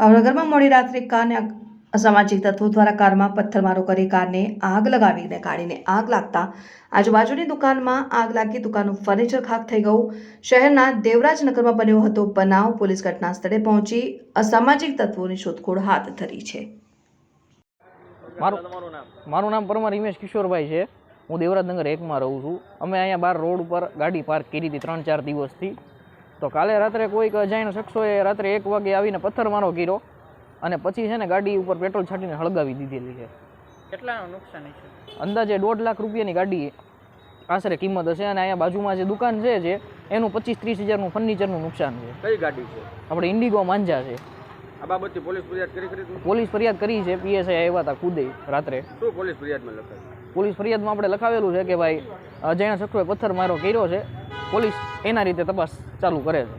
ભાવનગરમાં મોડી રાત્રે કારને અસામાજિક તત્વો દ્વારા કારમાં પથ્થરમારો કરી કારને આગ લગાવીને કાઢીને આગ લાગતા આજુબાજુની દુકાનમાં આગ લાગી દુકાનનું ફર્નિચર ખાક થઈ ગયું. શહેરના દેવરાજનગરમાં બન્યો હતો બનાવ. પોલીસ ઘટના સ્થળે પહોંચી અસામાજિક તત્વોની શોધખોળ હાથ ધરી છે. મારું મારું નામ પરમાર હિમેશ કિશોરભાઈ છે. હું દેવરાજનગર એકમાં રહું છું. અમે અહીંયા બાર રોડ ઉપર ગાડી પાર્ક કરી હતી ત્રણ ચાર દિવસથી. તો કાલે રાત્રે કોઈક અજાણ્યા શખ્સોએ રાત્રે એક વાગે આવીને પથ્થરમારો કર્યો અને પછી છે ને ગાડી ઉપર પેટ્રોલ છાંટીને હળગાવી દીધેલી છે. કેટલાનું નુકસાન છે? અંદાજે દોઢ લાખ રૂપિયાની ગાડી આશરે કિંમત હશે અને અહીંયા બાજુમાં જે દુકાન છે જે એનું પચીસ ત્રીસ હજારનું ફર્નિચરનું નુકસાન છે. કઈ ગાડી છે? આપણે ઇન્ડિગો માંજા છે. આ બાબતે પોલીસ ફરિયાદ કરી કરી પોલીસ ફરિયાદ કરી છે પીએસઆઈ આવ્યા હતા ખુદે રાત્રે. શું પોલીસ ફરિયાદમાં લખાયું? પોલીસ ફરિયાદમાં આપણે લખાવેલું છે કે ભાઈ અજાણ્યા શખ્સોએ પથ્થર મારો કર્યો છે. પોલીસ એના રીતે તપાસ ચાલુ કરે છે.